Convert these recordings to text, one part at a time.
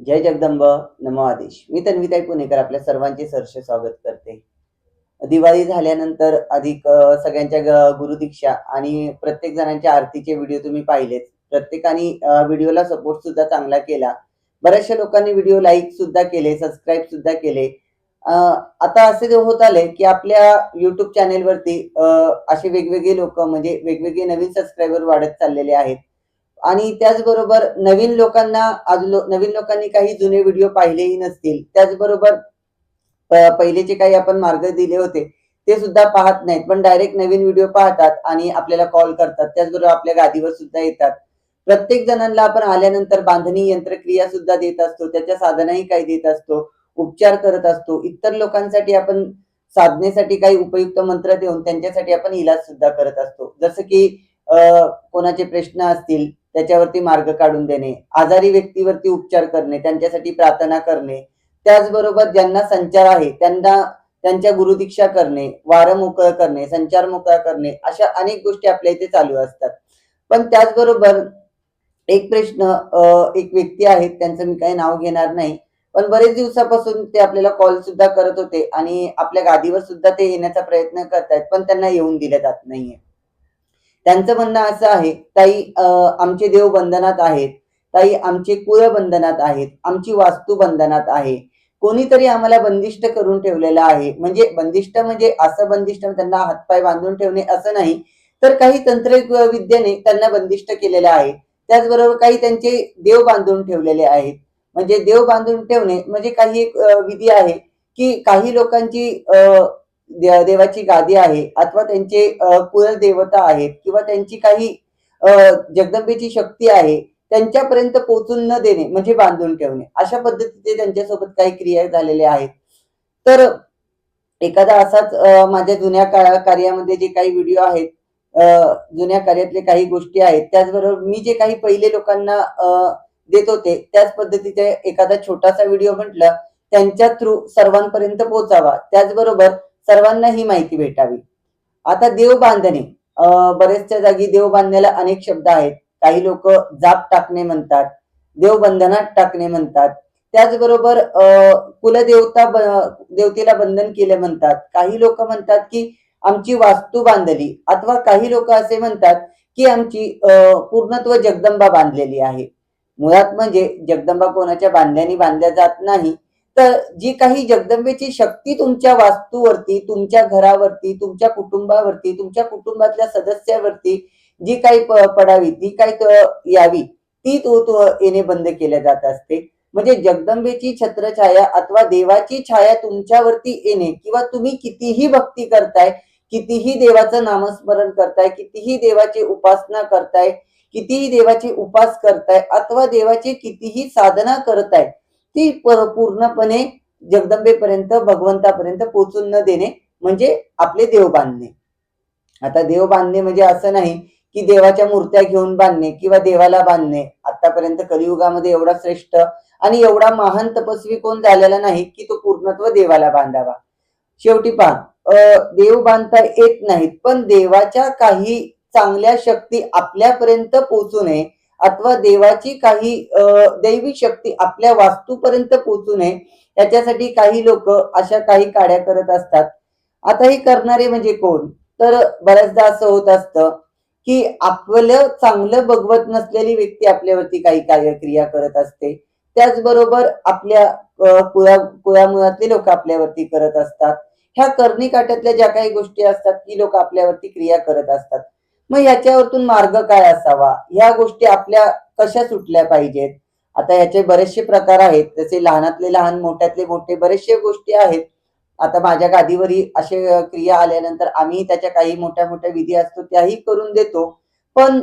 जय जगदंब नमो आदेश. मी तन्विताई पुणेकर आपल्या सर्वांचे सरस स्वागत करते. दिवाळी झाल्यानंतर अधिक सगळ्यांच्या गुरुदीक्षा आणि प्रत्येक जणांच्या आरतीचे व्हिडिओ तुम्ही पाहिलेत. प्रत्येकाने व्हिडिओला सपोर्ट सुद्धा चांगला केला. बऱ्याचशा लोकांनी व्हिडिओ लाईक सुद्धा केले सबस्क्राईब सुद्धा केले. आता असे होत आले की आपल्या युट्यूब चॅनेलवरती असे वेगवेगळे लोक म्हणजे वेगवेगळे नवीन सबस्क्रायबर वाढत चाललेले आहेत. आणि त्याचबरोबर नवीन लोकांना आज लो- नवीन लोकांनी काही जुने व्हिडिओ पाहिलेही नसतील. त्याचबरोबर पहिले पहिलेचे काही आपण मार्ग दिले होते ते सुद्धा पाहत नाहीत. पण डायरेक्ट नवीन व्हिडिओ पाहतात आणि आपल्याला कॉल करतात. त्याचबरोबर आपल्या गादीवर सुद्धा येतात. प्रत्येक जणांना आपण आल्यानंतर बांधणी यंत्रक्रिया सुद्धा देत असतो. त्याच्या साधनाही काही देत असतो. उपचार करत असतो. इतर लोकांसाठी आपण साधनेसाठी काही उपयुक्त मंत्र देऊन त्यांच्यासाठी आपण इलाज सुद्धा करत असतो. जसं की कोणाचे प्रश्न असतील त्याच्यावरती मार्ग काढून देणे आजारी व्यक्तीवरती उपचार करणे त्यांच्यासाठी प्रार्थना करणे त्याचबरोबर ज्यांना संचार आहे त्यांना त्यांच्या गुरुदीक्षा करणे वारं मोकळं करणे संचार मोकळा करणे अशा अनेक गोष्टी आपल्या इथे चालू असतात. पण त्याचबरोबर एक प्रश्न एक व्यक्ती आहेत त्यांचं मी काही नाव घेणार नाही पण बरेच दिवसापासून ते आपल्याला कॉल सुद्धा करत होते आणि आपल्या गादीवर सुद्धा ते येण्याचा प्रयत्न करतायत पण त्यांना येऊन दिलं जात नाहीये. त्यांचं म्हणणं असं आहे ताई आमचे देव बंधनात आहेत ताई आमचे कुळ बंधनात आहेत आमची वास्तू बंधनात आहे. कोणीतरी आम्हाला बंदिष्ट करून ठेवलेलं आहे. म्हणजे बंदिष्ट म्हणजे असं बंदिष्ट त्यांना हातपाय बांधून ठेवणे असं नाही तर काही तंत्रिक विद्येने त्यांना बंदिष्ट केलेलं आहे. त्याचबरोबर काही त्यांचे देव बांधून ठेवलेले आहेत. म्हणजे देव बांधून ठेवणे म्हणजे काही एक विधी आहे की काही लोकांची देवाची गादी आहे अथवा त्यांचे कुलदेवता आहेत किंवा त्यांची काही जगदंबेची शक्ती आहे त्यांच्यापर्यंत पोहोचून न देणे म्हणजे बांधून ठेवणे अशा पद्धतीचे त्यांच्यासोबत काही क्रिया झालेल्या आहेत. तर एखादा असाच माझ्या जुन्या का- कार्यामध्ये जे काही व्हिडिओ आहेत जुन्या कार्यातले काही गोष्टी आहेत त्याचबरोबर मी जे काही पहिले लोकांना देत होते त्याच पद्धतीचे एखादा छोटासा व्हिडिओ म्हटलं त्यांच्या थ्रू सर्वांपर्यंत पोहोचावा. त्याचबरोबर सर्वांना ही माहिती भेटावी. आता देव बांधणे. बरेचशा जागी देव बांधण्याला अनेक शब्द आहेत. काही लोक जाप टाकणे म्हणतात. देवबंधनात टाकणे म्हणतात. त्याचबरोबर अ, कुलदेवता देवतेला बंधन केले म्हणतात. काही लोक म्हणतात की आमची वास्तू बांधली. अथवा काही लोक असे म्हणतात की आमची पूर्णत्व जगदंबा बांधलेली आहे. मुळात म्हणजे जगदंबा कोणाच्या बांधल्याने बांधल्या जात नाही तर जी काही जगदंबेची शक्ती तुमच्या वास्तूवरती तुमच्या घरावरती तुमच्या कुटुंबावरती तुमच्या कुटुंबातल्या सदस्यावरती जी काही पडावी ती काही यावी ती तो तो येणे बंद केल्या जात असते. म्हणजे जगदंबेची छत्रछाया अथवा देवाची छाया तुमच्यावरती येणे किंवा तुम्ही कितीही भक्ती करताय कितीही देवाचं नामस्मरण करताय कितीही देवाची उपासना करताय कितीही देवाची उपास करताय अथवा देवाची कितीही साधना करताय ती पूर्णपणे जगदंबेपर्यंत भगवंतापर्यंत पोचून न देणे म्हणजे आपले देव बांधणे. आता देव बांधणे म्हणजे असं नाही की देवाच्या मूर्त्या घेऊन बांधणे किंवा देवाला बांधणे. आतापर्यंत कलियुगामध्ये एवढा श्रेष्ठ आणि एवढा महान तपस्वी कोण झालेला नाही की तो पूर्णत्व देवाला बांधावा. शेवटी पहा देव बांधता येत नाहीत पण देवाच्या काही चांगल्या शक्ती आपल्यापर्यंत पोचू नये अथवा देवाची काही दैवी शक्ती आपल्या वास्तूपर्यंत पोहोचू नये याच्यासाठी काही लोक अशा काही काड्या करत असतात. आता हे करणारे म्हणजे कोण? तर बऱ्याचदा असं होत असतं की आपलं चांगलं बघवत नसलेली व्यक्ती आपल्यावरती काही कार्यक्रिया करत असते. त्याचबरोबर आपल्या कुळा कुळामुळातले लोक आपल्यावरती करत असतात. ह्या करणी काट्यातल्या ज्या काही गोष्टी असतात ती लोक आपल्यावरती क्रिया करत असतात. मग याच्यावरतून मार्ग काय असावा? ह्या गोष्टी आपल्या कशा सुटल्या पाहिजेत? आता याचे बरेचसे प्रकार आहेत. जसे लहानातले लहान मोठ्यातले मोठे बरेचसे गोष्टी आहेत. आता माझ्या गादीवरही असे क्रिया आल्यानंतर आम्ही त्याच्या काही मोठ्या मोठ्या विधी असतो त्याही करून देतो. पण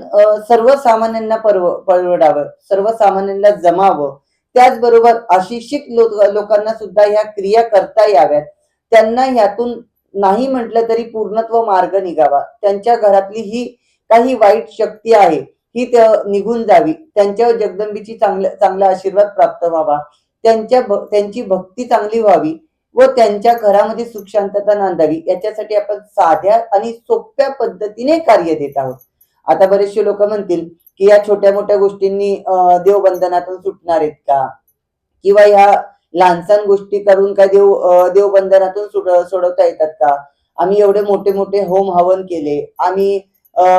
सर्वसामान्यांना परव परवडावं सर्वसामान्यांना जमावं त्याचबरोबर अशिक्षित लोक लोकांना सुद्धा ह्या क्रिया करता याव्यात. त्यांना ह्यातून नाही म्हटलं तरी पूर्णत्व मार्ग निघावा. त्यांच्या घरातली ही काही वाईट शक्ती आहे ही त्या- निघून जावी. त्यांच्यावर जगदंबीची चांगला चांगला आशीर्वाद प्राप्त व्हावा. त्यांच्या त्यांची भक्ती चांगली व्हावी व त्यांच्या घरामध्ये सुख शांतता नांदावी. याच्यासाठी आपण साध्या आणि सोप्या पद्धतीने कार्य देत आहोत. आता बरेचसे लोक म्हणतील की या छोट्या मोठ्या गोष्टींनी देवबंधनातून सुटणार आहेत का? किंवा ह्या लहानसहान गोष्टी करून काय देव देवबंधनातून सोडवता येतात का? आम्ही एवढे मोठे मोठे होम हवन केले आम्ही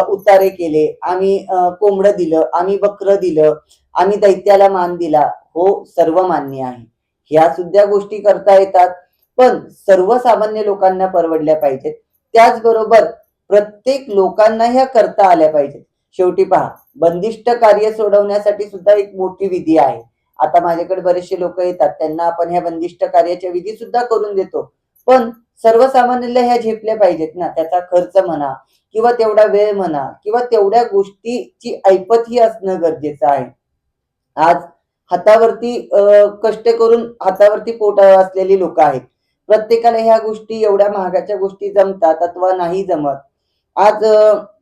उतारे केले आम्ही कोंबडं दिलं आम्ही बकरं दिलं आम्ही दैत्याला मान दिला हो सर्व मान्य आहे. ह्या सुद्धा गोष्टी करता येतात पण सर्वसामान्य लोकांना परवडल्या पाहिजेत. त्याचबरोबर प्रत्येक लोकांना ह्या करता आल्या पाहिजेत. शेवटी पहा बंदिष्ट कार्य सोडवण्यासाठी सुद्धा एक मोठी विधी आहे. आता माझ्याकडे बरेचसे लोक येतात त्यांना आपण ह्या बंदिष्ट कार्याच्या विधी सुद्धा करून देतो. पण सर्वसामान्यांना ह्या झेपल्या पाहिजेत ना. त्याचा खर्च म्हणा किंवा तेवढा वेळ म्हणा किंवा तेवढ्या गोष्टीची ऐपतही असणं गरजेचं आहे. आज हातावरती कष्ट करून हातावरती पोट असलेली लोक आहेत. प्रत्येकाला ह्या गोष्टी एवढ्या महागाच्या गोष्टी जमतात अथवा नाही जमत. आज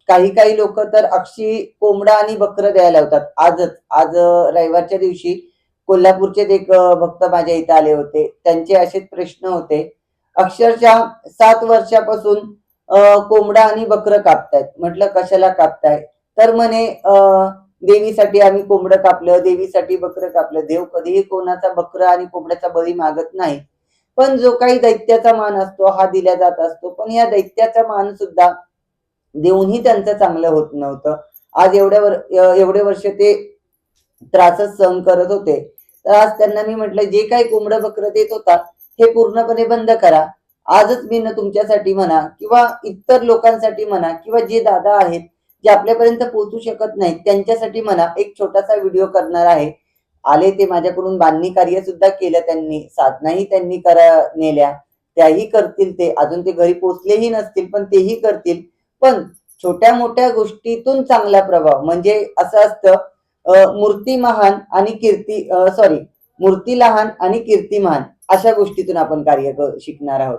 काही काही लोक तर अक्षी कोंबडा आणि बकरं द्यायला होतात आजच आज रविवारच्या दिवशी कोल्हापूरचेच एक भक्त माझ्या इथे आले होते. त्यांचे असेच प्रश्न होते. अक्षरशः सात वर्षापासून कोंबडा आणि बकरं कापतायत. म्हटलं कशाला कापताय? तर म्हणे अं, देवीसाठी आम्ही कोंबडं कापलं देवीसाठी बकरं कापलं. देव कधीही कोणाचा बकरा आणि कोंबड्याचा बळी मागत नाही. पण जो काही दैत्याचा मान असतो हा दिला जात असतो. पण या दैत्याचा मान सुद्धा देऊनही त्यांचं चांगलं होत नव्हतं. आज एवढ्या वर एवढे वर्ष ते त्रासच सहन करत होते. तर आज त्यांना मी म्हटलं जे काही कोंबडं बकरं देत होता हे पूर्णपणे बंद करा. आजच मी तुमच्यासाठी म्हणा किंवा इतर लोकांसाठी म्हणा किंवा जे दादा आहेत जे आपल्यापर्यंत पोहोचू शकत नाहीत त्यांच्यासाठी म्हणा एक छोटासा व्हिडिओ करणार आहे. आले ते माझ्याकडून बांधणी कार्य सुद्धा केलं त्यांनी साधनाही त्यांनी करा नेल्या. त्याही करतील ते. अजून ते घरी पोचलेही नसतील पण तेही करतील. पण छोट्या मोठ्या गोष्टीतून चांगला प्रभाव. म्हणजे असं असतं मूर्ती महान आणि कीर्ती सॉरी मूर्ती लहान आणि कीर्ती महान अशा गोष्टीतून आपण कार्य शिकणार आहोत.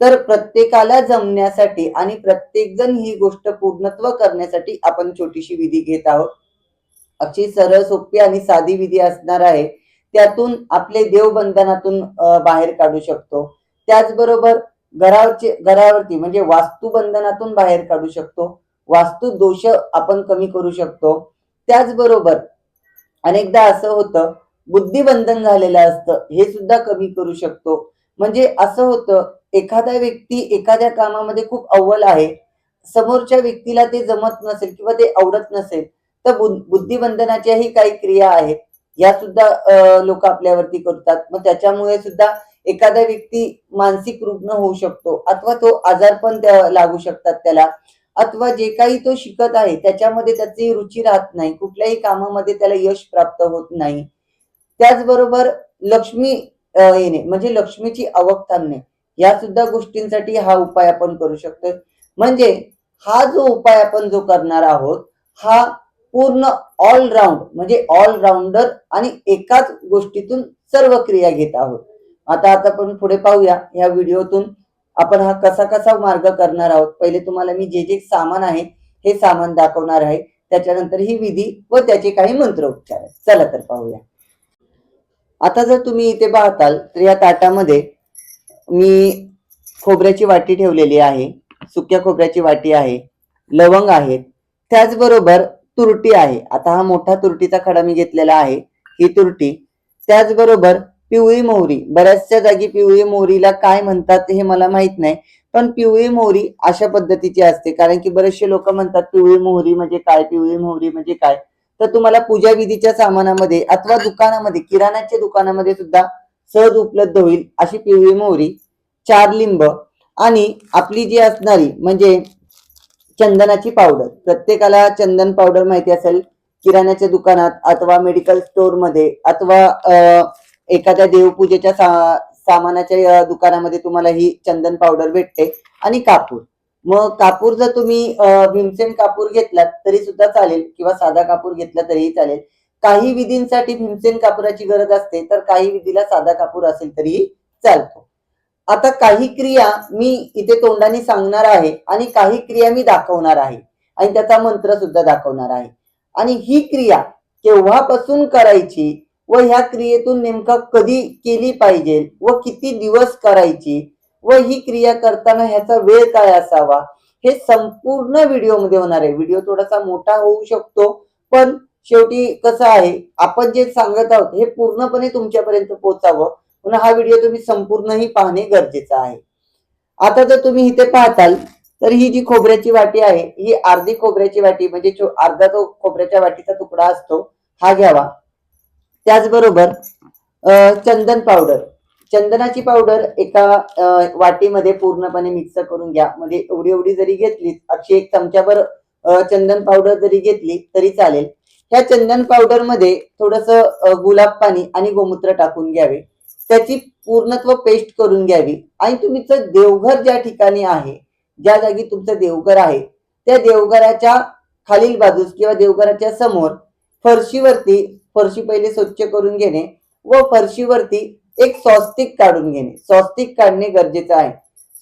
तर प्रत्येकाला जमण्यासाठी आणि प्रत्येक जण ही गोष्ट पूर्णत्व करण्यासाठी आपण छोटीशी विधी घेत आहोत. अशी सरळ सोपी आणि साधी विधी असणार आहे. त्यातून आपले देव बंधनातून बाहेर काढू शकतो. त्याचबरोबर घरावरचे घरावरती म्हणजे वास्तू बंधनातून बाहेर काढू शकतो. वास्तू दोष आपण कमी करू शकतो. त्याचबरोबर अनेकदा असं होतं बुद्धिबंधन झालेलं असतं हे सुद्धा कमी करू शकतो. म्हणजे असं होतं एखादा व्यक्ती एखाद्या कामामध्ये खूप अव्वल आहे समोरच्या व्यक्तीला ते जमत नसेल किंवा ते आवडत नसेल तर बुद्धिबंधनाच्याही काही क्रिया आहेत. या सुद्धा लोक आपल्यावरती करतात. मग त्याच्यामुळे सुद्धा एखादा व्यक्ती मानसिक रुग्ण होऊ शकतो अथवा तो आजार पण लागू शकतात त्याला. अथवा जे काही तो शिकत आहे त्याच्यामध्ये त्याची रुची राहत नाही. कुठल्याही कामामध्ये त्याला यश प्राप्त होत नाही. त्याचबरोबर लक्ष्मी येणे म्हणजे लक्ष्मीची आवक थांबणे या सुद्धा गोष्टींसाठी हा उपाय आपण करू शकतो म्हणजे हा जो उपाय आपण जो करणार आहोत हा पूर्ण ऑलराऊंड म्हणजे ऑलराऊंडर आणि एकाच गोष्टीतून सर्व क्रिया घेत आहोत. आता आता आपण पुढे पाहूया या व्हिडिओतून. आपण हा कसा कसा मार्ग करणार आहोत? पहिले तुम्हाला मी जे जे सामान आहे हे सामान दाखवणार आहे. त्याच्यानंतर ही विधी व त्याचे काही मंत्रोपचार आहेत. चला तर पाहूया. आता जर तुम्ही इथे पाहताल तर या ताटामध्ये मी खोबऱ्याची वाटी ठेवलेली आहे सुक्या खोबऱ्याची वाटी आहे लवंग आहेत त्याचबरोबर तुरटी आहे. आता हा मोठा तुरटीचा खडा मी घेतलेला आहे. ही तुरटी. त्याचबरोबर पिवळी मोहरी. बऱ्याचशा जागी पिवळी मोहरीला काय म्हणतात हे मला माहीत नाही. पण पिवळी मोहरी अशा पद्धतीची असते. कारण की बरेचसे लोक म्हणतात पिवळी मोहरी म्हणजे काय? पिवळी मोहरी म्हणजे काय? तर तुम्हाला पूजा विधीच्या सामानामध्ये अथवा दुकानामध्ये किराणाच्या दुकानामध्ये सुद्धा सहज उपलब्ध होईल अशी पिवळी मोहरी चार लिंब आणि आपली जी असणारी म्हणजे चंदनाची पावडर. प्रत्येकाला चंदन पावडर माहिती असेल किराण्याच्या दुकानात अथवा मेडिकल स्टोअरमध्ये अथवा एखाद्या देवपूजेच्या सा, सामानाच्या दुकानामध्ये तुम्हाला ही चंदन पावडर भेटते आणि कापूर. मग कापूर जर तुम्ही भीमसेन कापूर घेतलात तरी सुद्धा चालेल किंवा साधा कापूर घेतला तरीही चालेल. काही विधींसाठी भीमसेन कापुराची गरज असते तर काही विधीला साधा कापूर असेल तरीही चालतो. आता काही क्रिया मी इथे तोंडाने सांगणार आहे आणि काही क्रिया मी दाखवणार आहे. आणि त्याचा मंत्र सुद्धा दाखवणार आहे. आणि ही क्रिया केव्हापासून करायची? व ह्या क्रियेतून नेमका कधी केली पाहिजे व किती दिवस करायची व ही क्रिया करताना ह्याचा वेळ काय असावा हे संपूर्ण व्हिडिओमध्ये होणार आहे. व्हिडिओ थोडासा मोठा होऊ शकतो पण शेवटी कसं आहे आपण जे सांगत आहोत हे पूर्णपणे तुमच्यापर्यंत पोहोचावं. म्हणून हा व्हिडिओ तुम्ही संपूर्णही पाहणे गरजेचं आहे. आता जर तुम्ही इथे पाहताल तर ही जी खोबऱ्याची वाटी आहे ही अर्धी खोबऱ्याची वाटी म्हणजे अर्धा तो खोबऱ्याच्या वाटीचा तुकडा असतो हा घ्यावा. त्याचबरोबर चंदन पावडर चंदनाची पावडर एका वाटीमध्ये पूर्णपणे मिक्स करून घ्या. म्हणजे एवढी एवढी जरी घेतली अशी एक चमच्यावर चंदन पावडर जरी घेतली तरी चालेल. ह्या चंदन पावडरमध्ये थोडस गुलाब पाणी आणि गोमूत्र टाकून घ्यावे. त्याची पूर्णत्व पेस्ट करून घ्यावी. आणि तुमचं देवघर ज्या ठिकाणी आहे ज्या जागी तुमचं देवघर आहे त्या देवघराच्या खालील बाजूस किंवा देवघराच्या समोर फरशीवरती फरशी पहिले स्वच्छ करून घेणे व फरशीवरती एक स्वस्तिक काढून घेणे. स्वस्तिक काढणे गरजेचं आहे.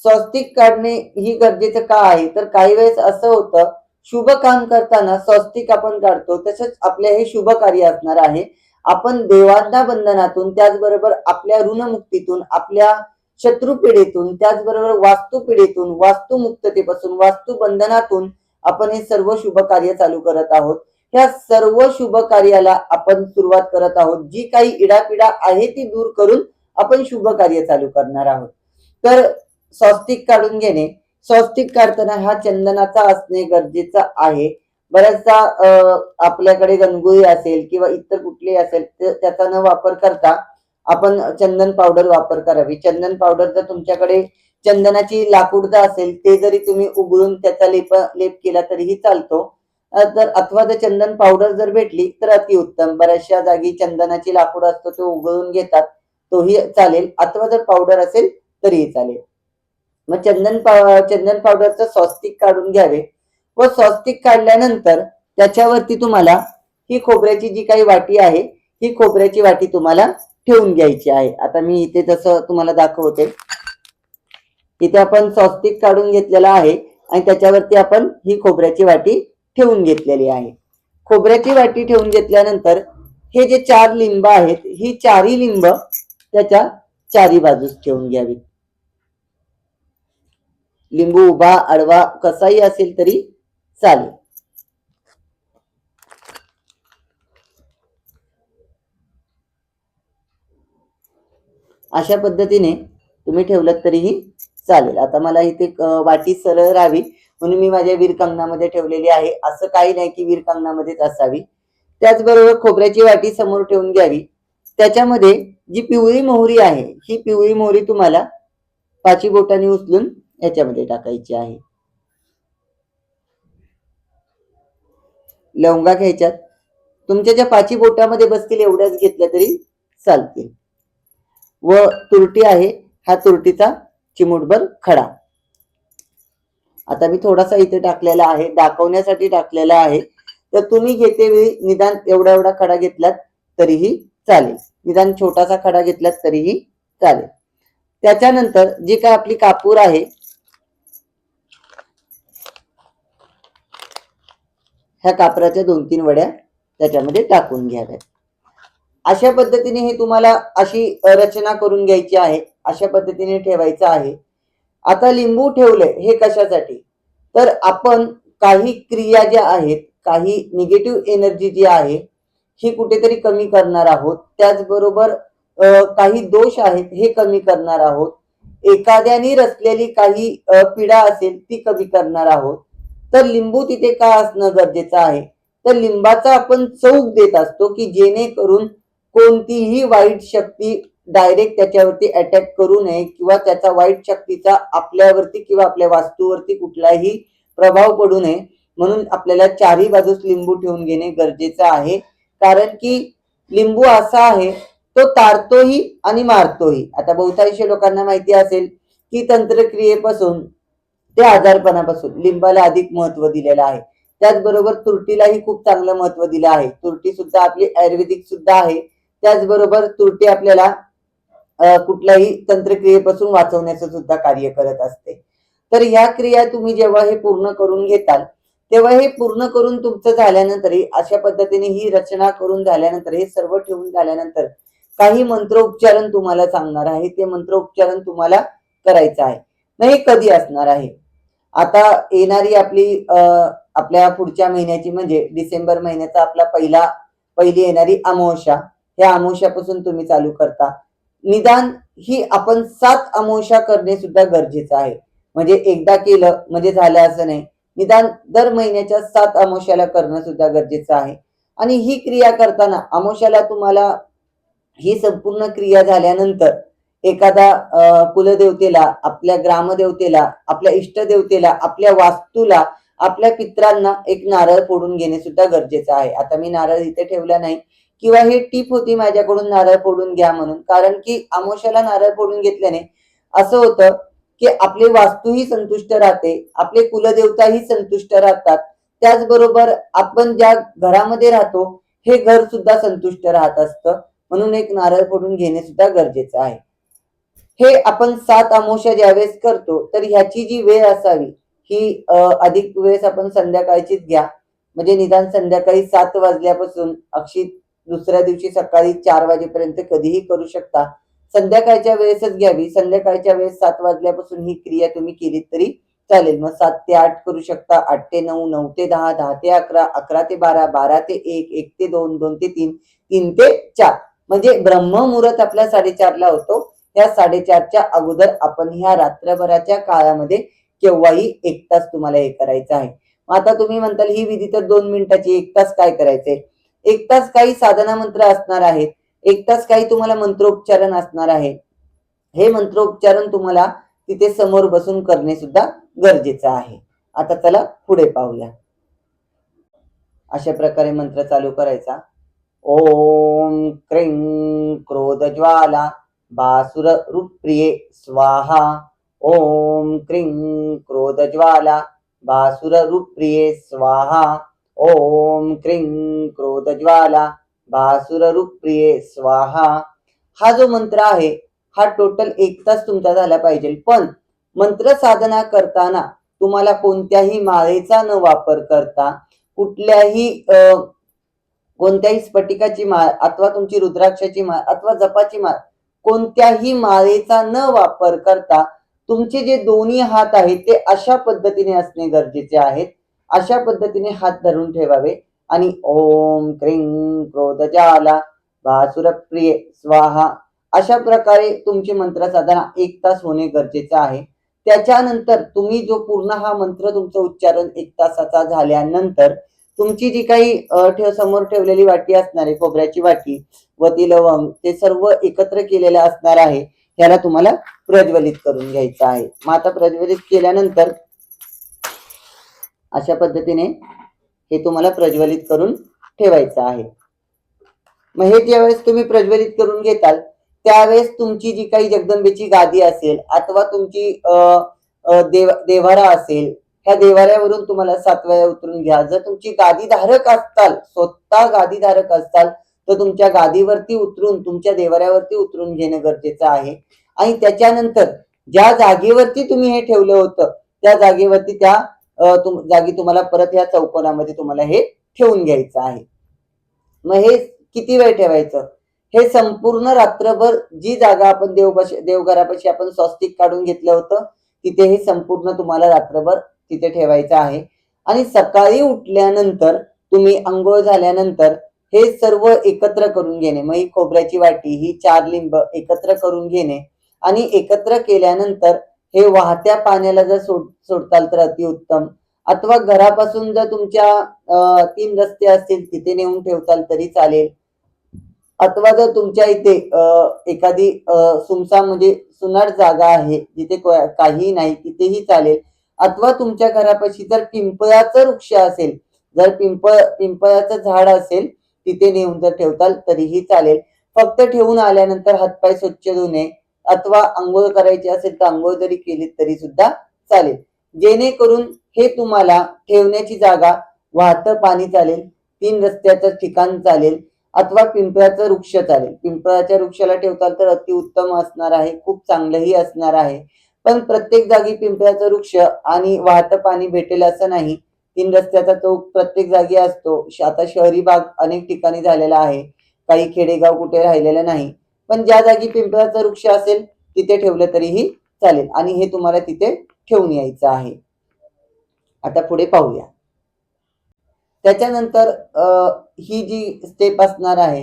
स्वस्तिक काढणे ही गरजेचं का आहे? तर काही वेळेस असं होतं शुभ काम करताना स्वस्तिक आपण काढतो तसंच आपले हे शुभ कार्य असणार आहे. आपण देवांना बंधनातून त्याचबरोबर आपल्या ऋणमुक्तीतून आपल्या शत्रुपिढीतून त्याचबरोबर वास्तुपिढीतून वास्तुमुक्ततेपासून वास्तू बंधनातून आपण हे सर्व शुभ कार्य चालू करत आहोत. ह्या सर्व शुभ कार्याला आपण सुरुवात करत आहोत. जी काही इडापिडा आहे ती दूर करून आपण शुभ कार्य चालू करणार आहोत. तर स्वस्तिक काढून घेणे. स्वस्तिक काढताना हा चंदनाचा असणे गरजेचं आहे. बऱ्याचदा आपल्याकडे गणगोळी असेल किंवा इतर कुठली असेल तर त्याचा न वापर करता आपण चंदन पावडर वापर करावी. चंदन पावडर जर तुमच्याकडे चंदनाची लाकूड असेल ते जरी तुम्ही उघडून त्याचा लेप लेप केला तरीही चालतो. तर अथवा जर चंदन पावडर जर भेटली तर अतिउत्तम बऱ्याचशा जागी चंदनाची लाकूड असतो तो उघडून घेतात. तोही चालेल. अथवा जर पावडर असेल तरीही चालेल. मग चंदन पा चंदन पावडरचं स्वस्तिक काढून घ्यावे. व स्वस्तिक काढल्यानंतर त्याच्यावरती तुम्हाला ही खोबऱ्याची जी काही वाटी आहे ही खोबऱ्याची वाटी तुम्हाला ठेवून घ्यायची आहे. आता मी इथे जसं तुम्हाला दाखवते इथे आपण स्वस्तिक काढून घेतलेला आहे आणि त्याच्यावरती आपण ही खोबऱ्याची वाटी ठेवून घेतलेली आहे. खोबऱ्याची वाटी ठेवून घेतल्यानंतर हे जे चार लिंब आहेत ही चारी लिंब त्याच्या चारी बाजूस ठेवून घ्यावी. लिंबू उभा आडवा कसाही असेल तरी चालेल. अशा पद्धतीने तुम्ही ठेवलं तरीही चालेल. आता मला इथे वाटी सरळ राहावी. म्हणून मी माझ्या वीरकंगणामध्ये ठेवलेली आहे. असं काही नाही की वीरकंगणामध्येच असावी. त्याचबरोबर खोबऱ्याची वाटी समोर ठेवून घ्यावी. त्याच्यामध्ये जी पिवळी मोहरी आहे ही पिवळी मोहरी तुम्हाला पाची बोटाने उचलून याच्यामध्ये टाकायची आहे. लवंगा घ्यायच्यात. तुमच्या ज्या पाची बोटामध्ये बसतील एवढ्याच घेतल्या तरी चालतील. व तुरटी आहे हा तुरटीचा चिमूटभर खडा. आता मी थोडासा इथे टाकलेला आहे दाखवण्यासाठी टाकलेला आहे. तर तुम्ही घेते वेळी निदान एवढा एवढा खडा घेतलात तरीही चालेल. निदान छोटासा खडा घेतलात तरीही चालेल. त्याच्यानंतर जी काय आपली कापूर आहे ह्या कापराच्या दोन तीन वड्या त्याच्यामध्ये टाकून घ्याव्यात. अशा पद्धतीने हे तुम्हाला अशी रचना करून घ्यायची आहे अशा पद्धतीने ठेवायचं आहे. आता लिंबू ठेवले हे कशासाठी? तर आपण काही क्रिया ज्या आहेत काही निगेटिव्ह एनर्जी जी आहे ही कुठेतरी कमी करणार आहोत. त्याचबरोबर काही दोष आहेत हे कमी करणार आहोत. एखाद्याने रचलेली काही अ, पीडा असेल ती कमी करणार आहोत. तर लिंबू तिथे का असणं गरजेचं आहे? तर लिंबाचा आपण चौक देत असतो की जेणेकरून कोणतीही वाईट शक्ती डायरेक्ट त्याच्यावरती अटॅक करू नये किंवा त्याचा वाईट शक्तीचा आपल्यावरती किंवा आपल्या वास्तूवरती कुठलाही प्रभाव पडू नये. म्हणून आपल्याला चारही बाजूस लिंबू ठेवून घेणे गरजेचं आहे. कारण की लिंबू असा आहे तो तारतोही आणि मारतोही. आता बहुतांशी लोकांना माहिती असेल की तंत्रक्रियेपासून ते आजारपणापासून लिंबाला अधिक महत्त्व दिलेलं आहे. त्याचबरोबर तुरटीलाही खूप चांगलं महत्त्व दिलं आहे. तुरटी सुद्धा आपली आयुर्वेदिक सुद्धा आहे. त्याचबरोबर तुरटी आपल्याला कुठल्याही तंत्रक्रियेपासून वाचवण्याचं सुद्धा कार्य करत असते. तर ह्या क्रिया तुम्ही जेव्हा हे पूर्ण करून घेताल तेव्हा हे पूर्ण करून तुमचं झाल्यानंतर अशा पद्धतीने ही रचना करून झाल्यानंतर हे सर्व ठेवून झाल्यानंतर काही मंत्र उच्चारण तुम्हाला सांगणार आहे. ते मंत्र उच्चारण तुम्हाला करायचं आहे. मग हे कधी असणार आहे? आता येणारी आपली आपल्या पुढच्या महिन्याची म्हणजे डिसेंबर महिन्याचा आपला पहिला पहिली येणारी अमावस्या ह्या अमावस्यापासून तुम्ही चालू करता. निदान ही आपण सात अमावस्या करणे सुद्धा गरजेचं आहे. म्हणजे एकदा केलं म्हणजे झालं असं नाही. निदान दर महिन्याच्या सात अमावस्याला करणं सुद्धा गरजेचं आहे. आणि ही क्रिया करताना अमावस्याला तुम्हाला ही संपूर्ण क्रिया झाल्यानंतर एखादा कुलदेवतेला आपल्या ग्रामदेवतेला आपल्या इष्टदेवतेला आपल्या वास्तूला आपल्या पित्रांना एक नारळ फोडून घेणे सुद्धा गरजेचं आहे. आता मी नारळ इथे ठेवला नाही. किंवा ही टीप होती माझ्याकडून नारळ फोडून घ्या म्हणून. कारण की आमोशाला नारळ फोडून घेतल्याने असं होतं की आपली वास्तूही संतुष्ट राहते आपले कुलदेवताही संतुष्ट राहतात. त्याचबरोबर आपण ज्या घरामध्ये राहतो हे घर सुद्धा संतुष्ट राहत असतं. म्हणून एक नारळ फोडून घेणे सुद्धा गरजेचं आहे. हे आपण सात अमोशा ज्यावेळेस करतो तर ह्याची जी वेळ असावी ही अधिक वेळेस आपण संध्याकाळचीच घ्या. म्हणजे निदान संध्याकाळी सात वाजल्यापासून अक्षी दुसऱ्या दिवशी सकाळी चार वाजेपर्यंत कधीही करू शकता. संध्याकाळच्या वेळेसच घ्यावी. संध्याकाळच्या वेळेस सात वाजल्यापासून ही क्रिया तुम्ही केली तरी चालेल. मग सात ते आठ करू शकता. आठ ते नऊ नऊ ते दहा दहा ते अकरा अकरा ते बारा बारा ते एक एक ते दोन दोन ते तीन तीन ते चार. म्हणजे ब्रह्ममुहूर्त आपला साडेचारला होतो. त्या साडेचारच्या अगोदर आपण ह्या रात्रभराच्या काळामध्ये केव्हाही एक तास तुम्हाला हे करायचं आहे. मग आता तुम्ही म्हणताल ही विधी तर दोन मिनिटाची एक तास काय करायचंय? एक तास काही साधना मंत्र असणार आहेत. एक तास काही तुम्हाला मंत्रोच्चारण असणार आहे हे मंत्रोच्चारण तुम्हाला तिथे समोर बसून करणे सुद्धा गरजेचं आहे. आता चला पुढे पाहूया. अशा प्रकारे मंत्र चालू करायचा. ओम क्रीं क्रोधज्वाला बासुर रुप्रिये स्वाहा. ओम क्रीं क्रोधज्वाला बासुर रुप्रिये स्वाहा. ओम क्रीं क्रोधज्वाला बासुर रुप्रिये स्वाहा. हा जो मंत्र आहे हा टोटल एक तास तुमचा झाला पाहिजे. पण मंत्र साधना करताना तुम्हाला कोणत्याही माळेचा न वापर करता कुठल्याही कोणत्याही स्फटिकाची माळ अथवा तुमची रुद्राक्षाची माळ अथवा जपाची माळ कोणत्याही माळेचा न वापर करता तुमचे जे दोन्ही हात आहेत ते अशा पद्धतीने असणे गरजेचे आहेत. अशा पद्धतीने हात धरून ठेवावे. आणि ओम क्रीं क्रोधजाला भासुरप्रिय स्वाहा. अशा प्रकारे तुमची मंत्र साधना एक तास होणे गरजेचं आहे. त्याच्यानंतर तुम्ही जो पूर्ण हा मंत्र तुमचं उच्चारण एक तासाचा झाल्यानंतर तुमची जी काही ठेव समोर ठेवलेली वाटी असणार आहे खोबऱ्याची वाटी व ती लवंग ते सर्व एकत्र केलेलं असणार आहे ह्याला तुम्हाला प्रज्वलित करून घ्यायचं आहे. मग आता प्रज्वलित केल्यानंतर अशा पद्धतीने हे तुम्हाला प्रज्वलित करून ठेवायचं आहे. मग हे ज्यावेळेस तुम्ही प्रज्वलित करून घेताल त्यावेळेस तुमची जी काही जगदंबेची गादी असेल अथवा तुमची देव देवारा असेल ह्या देवाऱ्यावरून तुम्हाला सात वेळा उतरून घ्या. जर तुमची गादी धारक असताल स्वतः गादी धारक असताल तर तुमच्या गादीवरती उतरून तुमच्या देवाऱ्यावरती उतरून घेणं गरजेचं आहे. आणि त्याच्यानंतर ज्या जागेवरती तुम्ही हे ठेवलं होतं त्या जागेवरती त्या तुम जागी तुम्हाला परत या चौकोनामध्ये तुम्हाला हे ठेवून घ्यायचं आहे. मग हे किती वेळ ठेवायचं? हे संपूर्ण रात्रभर जी जागा आपण देवपाशी देवघरापाशी आपण स्वस्तिक काढून घेतलं होतं तिथे हे संपूर्ण तुम्हाला रात्रभर तिथे ठेवायचं आहे. आणि सकाळी उठल्यानंतर तुम्ही आंघोळ झाल्यानंतर हे सर्व एकत्र करून घेणे. मग ही खोबऱ्याची वाटी ही चार लिंब एकत्र करून घेणे. आणि एकत्र केल्यानंतर हे वाहत्या पाण्याला जर सोड सोडताल तर अतिउत्तम अथवा घरापासून जर तुमच्या तीन रस्ते असतील तिथे नेऊन ठेवताल तरी चालेल. अथवा जर तुमच्या इथे एखादी सुमसा सुमसाम म्हणजे सुनार जागा आहे जिथे काही काहीही नाही तिथेही चालेल. अथवा तुमच्या घरापाशी जर पिंपळाचं वृक्ष असेल जर पिंपळ पिंपळाचं झाड असेल तिथे नेऊन जर ठेवताल तरीही चालेल. फक्त ठेवून आल्यानंतर हातपाय स्वच्छ धुणे अथवा आंघोळ करायची असेल तर आंघोळ जरी केली तरी सुद्धा चालेल. जेणेकरून हे तुम्हाला ठेवण्याची जागा वाहतं पाणी चालेल तीन रस्त्याचं ठिकाण चालेल अथवा पिंपळाचं वृक्ष चालेल. पिंपळाच्या वृक्षाला ठेवताल तर अतिउत्तम असणार आहे खूप चांगलंही असणार आहे. पण प्रत्येक जागी पिंपळाचं वृक्ष आणि वाहतं पाणी भेटेल असं नाही. तीन रस्त्याचा चौक प्रत्येक जागी असतो. आता शहरी भाग अनेक ठिकाणी झालेला आहे. काही खेडेगाव कुठे राहिलेलं नाही. पण ज्या जागी पिंपळाचं वृक्ष असेल तिथे ठेवलं तरीही चालेल. आणि हे तुम्हाला तिथे ठेवून यायचं आहे. आता पुढे पाहूया. त्याच्यानंतर ही जी स्टेप असणार आहे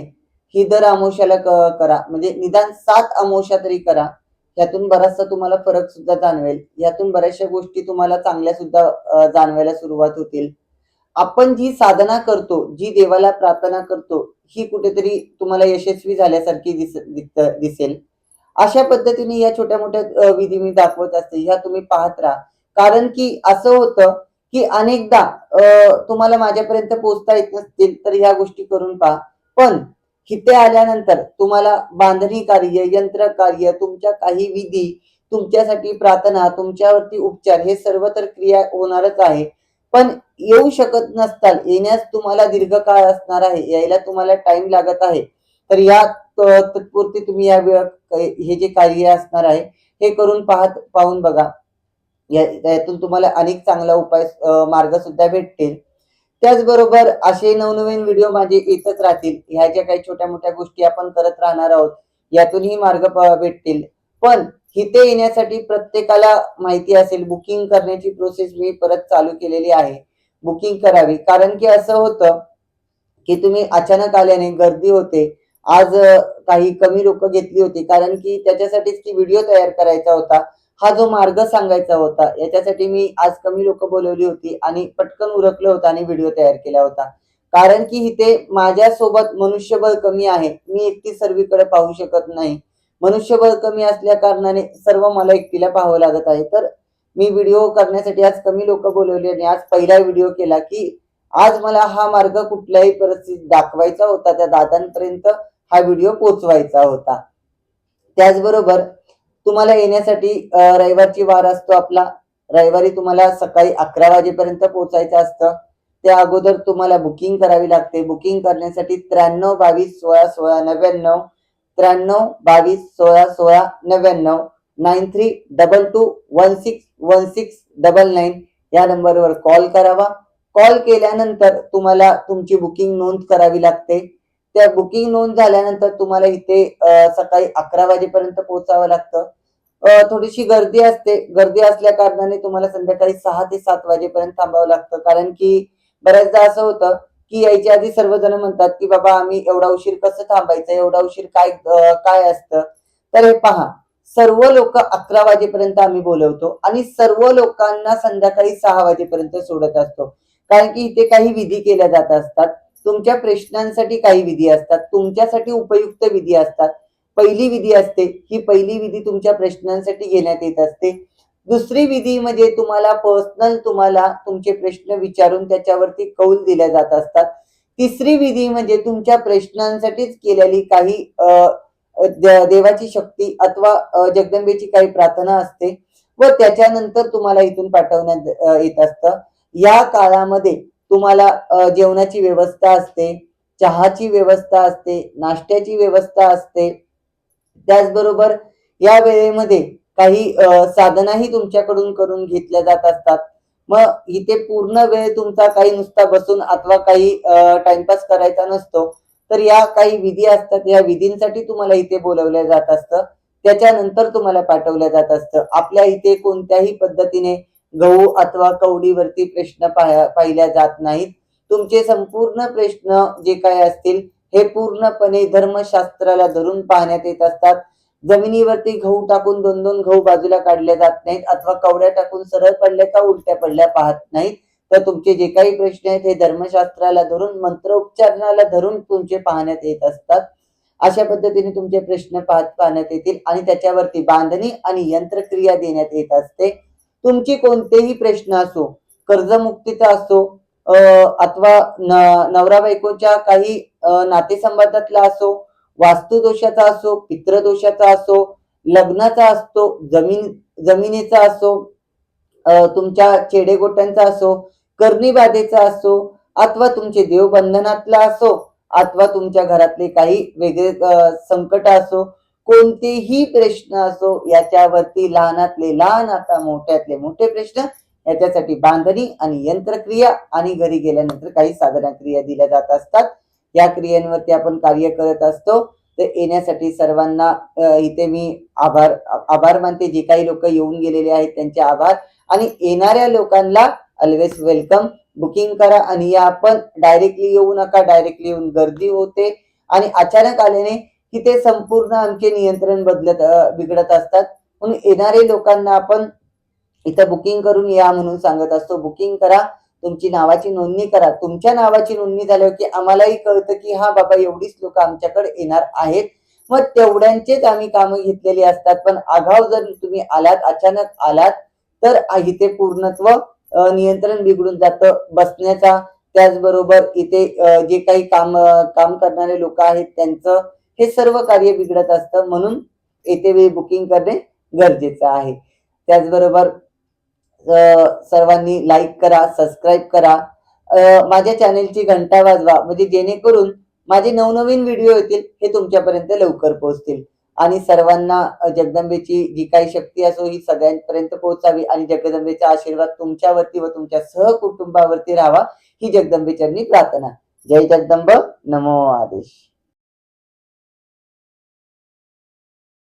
ही दर अमोशाला करा. म्हणजे निदान सात अमोशा तरी करा. यातून बराचसा तुम्हाला फरक सुद्धा जाणवेल. यातून बऱ्याचशा गोष्टी तुम्हाला चांगल्या सुद्धा जाणवायला सुरुवात होतील. आपण जी साधना करतो जी देवाला प्रार्थना करतो ही कुठेतरी तुम्हाला यशस्वी झाल्यासारखी दिस दिसेल. अशा पद्धतीने या छोट्या मोठ्या विधी मी दाखवत असते ह्या तुम्ही पाहत राहा. कारण की असं होतं की अनेकदा तुम्हाला माझ्यापर्यंत पोहोचता येत नसतील तर ह्या गोष्टी करून पहा. पण इथे आल्यानंतर तुम्हाला बांधणी कार्य यंत्र कार्य तुमच्या काही विधी तुमच्यासाठी प्रार्थना तुमच्यावरती उपचार हे सर्व तर क्रिया होणारच आहे. पण येऊ शकत नसताल. येण्यास तुम्हाला दीर्घकाळ असणार आहे. यायला तुम्हाला टाइम लागत आहे. तर या तत्पुरती तुम्ही या वेळ हे जे कार्य असणार आहे हे करून पाहत पाहून बघा. यातून तुम्हाला अनेक चांगला उपाय मार्ग सुद्धा भेटतील. त्याचबरोबर असे नवनवीन व्हिडिओ माझे येतच राहतील. ह्या ज्या काही छोट्या मोठ्या गोष्टी आपण करत राहणार आहोत यातूनही मार्ग भेटतील. पण इथे येण्यासाठी प्रत्येकाला माहिती असेल बुकिंग करण्याची प्रोसेस मी परत चालू केलेली आहे. बुकिंग करावी. कारण की असं होतं की तुम्ही अचानक आल्याने गर्दी होते. आज काही कमी लोक घेतली होती. कारण की त्याच्यासाठीच की व्हिडिओ तयार करायचा होता. हा जो मार्ग सांगायचा होता याच्यासाठी मी आज कमी लोक बोलवली होती आणि पटकन उरकलं होतं आणि व्हिडिओ तयार केला होता. कारण की इथे माझ्यासोबत मनुष्यबळ कमी आहे. मी एकटी सर्वीकडे पाहू शकत नाही. मनुष्यबळ कमी असल्या कारणाने सर्व मला एकटीला पाहावं लागत आहे. तर मी व्हिडिओ करण्यासाठी आज कमी लोक बोलवले आणि आज पहिला व्हिडिओ केला की आज मला हा मार्ग कुठल्याही परिस्थितीत दाखवायचा होता त्या दादांपर्यंत हा व्हिडिओ पोचवायचा होता. त्याचबरोबर तुम्हाला येण्यासाठी रविवारची वार असतो आपला. रविवारी तुम्हाला सकाळी अकरा वाजेपर्यंत पोहोचायचं असतं. त्या अगोदर तुम्हाला बुकिंग करावी लागते. बुकिंग करण्यासाठी त्र्याण्णव बावीस सोळा सोळा नव्याण्णव त्र्याण्णव बावीस सोळा सोळा नव्याण्णव nine three double two one six one six double nine या नंबरवर कॉल करावा. कॉल केल्यानंतर तुम्हाला तुमची बुकिंग नोंद करावी लागते. त्या बुकिंग नोंद झाल्यानंतर तुम्हाला इथे सकाळी अकरा वाजेपर्यंत पोहोचावं लागतं. थोडीशी गर्दी असते. गर्दी असल्या कारणाने तुम्हाला संध्याकाळी सहा ते सात वाजेपर्यंत थांबावं लागतं. कारण की बऱ्याचदा असं होतं की यायच्या आधी सर्वजण म्हणतात की बाबा आम्ही एवढा उशीर कसं थांबायचं? एवढा उशीर काय काय असतं? तर हे पहा सर्व लोक अकरा वाजेपर्यंत आम्ही बोलवतो आणि सर्व लोकांना संध्याकाळी सहा वाजेपर्यंत सोडत असतो. कारण की इथे काही विधी केल्या जात असतात. तुमच्या प्रश्नांसाठी काही विधी असतात. तुमच्यासाठी उपयुक्त विधी असतात. पहिली विधी असते. ही पहिली विधी तुमच्या प्रश्नांसाठी घेण्यात येत असते. दुसरी विधी म्हणजे तुम्हाला पर्सनल तुम्हाला तुमचे प्रश्न विचारून त्याच्यावरती कौल दिल्या जात असतात. तिसरी विधी म्हणजे तुमच्या प्रश्नांसाठीच केलेली काही देवाची शक्ती अथवा जगदंबेची काही प्रार्थना असते व त्याच्यानंतर तुम्हाला इथून पाठवण्यात येत असतं. या काळामध्ये तुम्हाला जेवणाची व्यवस्था असते चहाची व्यवस्था असते नाश्त्याची व्यवस्था असते. त्याचबरोबर या वेळेमध्ये काही साधनाही तुमच्याकडून करून घेतल्या जात असतात. मग इथे पूर्ण वेळ तुमचा काही नुसता बसून अथवा काही टाइमपास करायचा नसतो तर या काही विधी असतात या विधींसाठी तुम्हाला इथे बोलवल्या जात असतं. त्याच्यानंतर तुम्हाला पाठवलं जात असतं. आपल्या इथे कोणत्याही पद्धतीने गहू अथवा कवडीवरती प्रश्न पाह- पाहिल्या जात नाहीत. तुमचे संपूर्ण प्रश्न जे काय असतील हे पूर्णपणे धर्मशास्त्राला धरून पाहण्यात येत असतात. जमिनीवरती गहू टाकून दोन दोन गहू बाजूला काढले जात नाहीत अथवा कवड्या टाकून सरळ पडल्या का उलट्या पडल्या पाहत नाहीत. तर तुमचे जे काही प्रश्न आहेत हे धर्मशास्त्राला धरून मंत्रोच्चारणाला धरून तुमचे पाहण्यात येत असतात. अशा पद्धतीने तुमचे प्रश्न पाहत पाहण्यात येतील आणि त्याच्यावरती बांधणी आणि यंत्रक्रिया देण्यात येत असते. तुमचे कोणतेही प्रश्न असो कर्जमुक्तीचा असो अथवा नवरा बायकोच्या काही नातेसंबंधातला असो वास्तुदोषाचा असो पित्रदोषाचा असो लग्नाचा असतो जमीन जमिनीचा असो तुमच्या चेडेगोट्यांचा असो कर्णीबाधेचा असो अथवा तुमचे देवबंधनातला असो अथवा तुमच्या घरातले काही वेगळे संकट असो कोणतेही प्रश्न असो याच्यावरती लहानातले लहान आता मोठ्यातले मोठे प्रश्न याच्यासाठी बांधणी आणि यंत्रक्रिया आणि घरी गेल्यानंतर काही साधना क्रिया दिल्या जात असतात. या क्रियांवरती आपण कार्य करत असतो. तर येण्यासाठी सर्वांना इथे मी आभार आभार मानते. जे काही लोक येऊन गेलेले आहेत त्यांचे आभार. आणि येणाऱ्या लोकांना ऑलवेज वेलकम बुकिंग करा आणि या आपण डायरेक्टली येऊ नका. डायरेक्टली येऊन गर्दी होते. आणि अचानक आल्याने की ते संपूर्ण आमचे नियंत्रण बदलत बिघडत असतात. म्हणून येणारे लोकांना आपण इथं बुकिंग करून या म्हणून सांगत असतो. बुकिंग करा. तुमची नावाची नोंदणी करा. तुमच्या नावाची नोंदणी झाल्यावर की आम्हालाही कळतं की हा बाबा एवढीच लोक आमच्याकडे येणार आहेत. मग तेवढ्यांचेच आम्ही कामं घेतलेली असतात. पण आघाव जर तुम्ही आलात अचानक आलात तर इथे पूर्णत्व नियंत्रण बिघडून जातं. बसण्याचा त्याचबरोबर इथे जे काही काम काम करणारे लोक आहेत त्यांचं हे सर्व कार्य बिघडत असतं. म्हणून येथे वेळी बुकिंग करणे गरजेचं आहे. त्याचबरोबर सर्वांनी लाईक करा सबस्क्राईब करा. माझ्या चॅनेलची घंटा वाजवा. म्हणजे जेणेकरून माझे नवनवीन व्हिडिओ येतील हे तुमच्यापर्यंत लवकर पोहोचतील. आणि सर्वांना जगदंबेची जी काही शक्ती असो ही सगळ्यांपर्यंत पोहोचावी. आणि जगदंबेचा आशीर्वाद तुमच्यावरती व तुमच्या सहकुटुंबावरती राहावा ही जगदंबेचरणी प्रार्थना. जय जगदंब. नमो आदेश.